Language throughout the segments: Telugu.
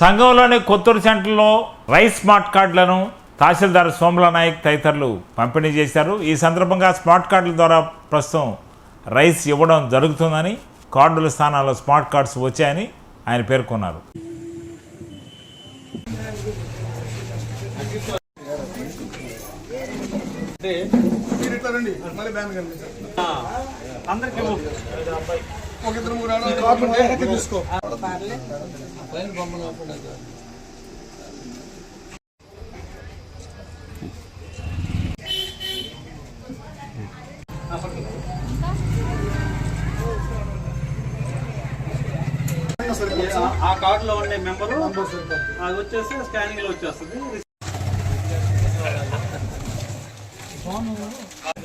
సంఘంలోని కొత్తూరు సెంటర్లో రైస్ స్మార్ట్ కార్డులను తహసీల్దార్ సోమల నాయక్ తదితరులు పంపిణీ చేశారు. ఈ సందర్భంగా స్మార్ట్ కార్డుల ద్వారా ప్రస్తుతం రైస్ ఇవ్వడం జరుగుతుందని కార్డుల స్థానాల్లో స్మార్ట్ కార్డ్స్ వచ్చాయని ఆయన పేర్కొన్నారు. అందరికీ ఒక ఇద్దరు మూడు ఆడ కార్డు తీసుకో ఆ కార్డులో ఉండే మెంబరు అది వచ్చేసి స్కానింగ్లో వచ్చేస్తుంది.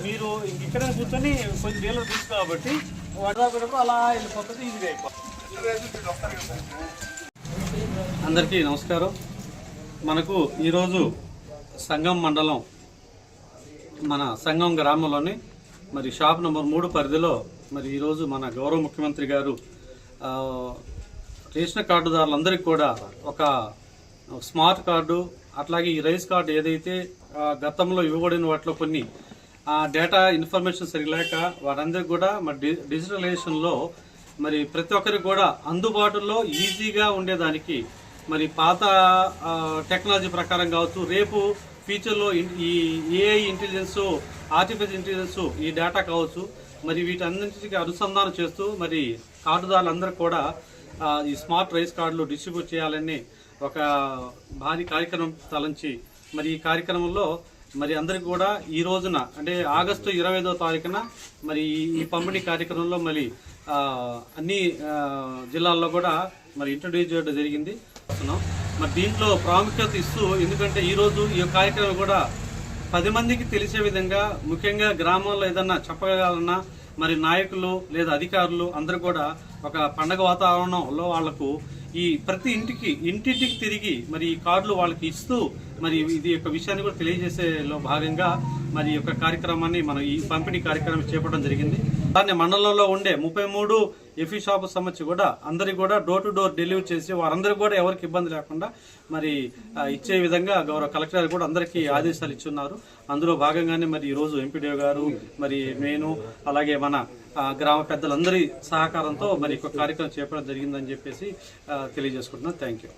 మీరు ఇక్కడ కూర్చొని కొన్ని నీళ్ళు తీసు కాబట్టి వడదాకున్నప్పుడు అలా వెళ్ళిపోతుంది ఈజీగా అయిపోతుంది అందరికీ నమస్కారం. మనకు ఈరోజు సంగం మండలం మన సంగం గ్రామంలోని మరి షాప్ నెంబర్ మూడు పరిధిలో మరి ఈరోజు మన గౌరవ ముఖ్యమంత్రి గారు రేషన్ కార్డుదారులందరికీ కూడా ఒక స్మార్ట్ కార్డు అట్లాగే ఈ రైస్ కార్డు ఏదైతే గతంలో ఇవ్వబడిన వాటిలో కొన్ని ఆ డేటా ఇన్ఫర్మేషన్ సరిలేక వారందరికి కూడా మరి డిజిటలైజేషన్లో మరి ప్రతి ఒక్కరికి కూడా అందుబాటులో ఈజీగా ఉండేదానికి మరి పాత టెక్నాలజీ ప్రకారం కావచ్చు రేపు ఫ్యూచర్లో ఈ ఏఐ ఇంటెలిజెన్స్ ఆర్టిఫిషియల్ ఇంటెలిజెన్స్ ఈ డేటా కావచ్చు మరి వీటన్నింటికి అనుసంధానం చేస్తూ మరి కార్డుదారులందరూ కూడా ఈ స్మార్ట్ రైస్ కార్డులు డిస్ట్రిబ్యూట్ చేయాలని ఒక భారీ కార్యక్రమం తలంచి మరి ఈ కార్యక్రమంలో మరి అందరికి కూడా ఈ రోజున అంటే ఆగస్టు ఇరవై ఐదో తారీఖున మరి ఈ- పంపిణీ కార్యక్రమంలో మరి అన్ని జిల్లాల్లో కూడా మరి ఇంట్రడ్యూస్ చేయడం జరిగింది. మరి దీంట్లో ప్రాముఖ్యత ఇస్తూ ఎందుకంటే ఈ రోజు ఈ కార్యక్రమం కూడా పది మందికి తెలిసే విధంగా ముఖ్యంగా గ్రామంలో ఏదన్నా చెప్పగలన్నా మరి నాయకులు లేదా అధికారులు అందరూ కూడా ఒక పండగ వాతావరణంలో వాళ్ళకు ఈ ప్రతి ఇంటికి ఇంటింటికి తిరిగి మరి ఈ కార్డులు వాళ్ళకి ఇస్తూ మరి ఇది యొక్క విషయాన్ని కూడా తెలియజేసేలో భాగంగా మరి ఈ యొక్క కార్యక్రమాన్ని మనం ఈ పంపిణీ కార్యక్రమం చేపట్టడం జరిగింది. దాన్ని మండలంలో ఉండే ముప్పై మూడు ఎఫీ షాపు సంబంధించి కూడా అందరికి కూడా డోర్ టు డోర్ డెలివరీ చేసి వారందరికీ కూడా ఎవరికి ఇబ్బంది లేకుండా మరి ఇచ్చే విధంగా గౌరవ కలెక్టర్ కూడా అందరికీ ఆదేశాలు ఇచ్చున్నారు. అందులో భాగంగానే మరి ఈ రోజు ఎంపీడీఓ గారు మరి నేను అలాగే మన గ్రామ పెద్దలందరి సహకారంతో మరి ఒక కార్యక్రమం చేపడం జరిగిందని చెప్పేసి తెలియజేసుకుంటున్నాను. Thank you